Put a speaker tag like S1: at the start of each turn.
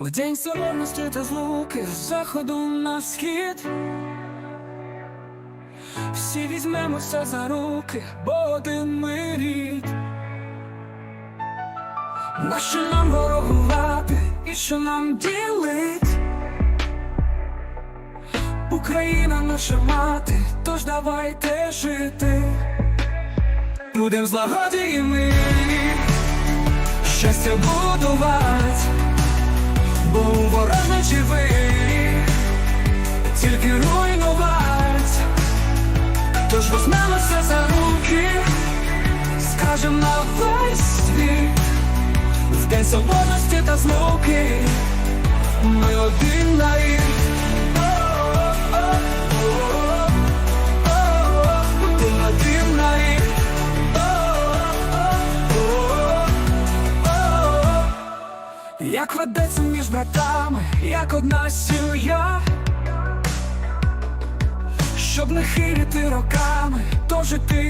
S1: В день соборності та злуки з заходу на схід. Всі візьмемося за руки, бо один ми рід. Нащо нам ворогувати і що нам ділить? Україна наша мати, тож давайте жити. Будем злагоді і мирі, щастя будувати, вирі, тільки руйнувати. Тож візьмемося за руки, скажем на в день свободності та злуки, Як ведеться між братами, як одна сім'я, щоб не хирити роками, то жити.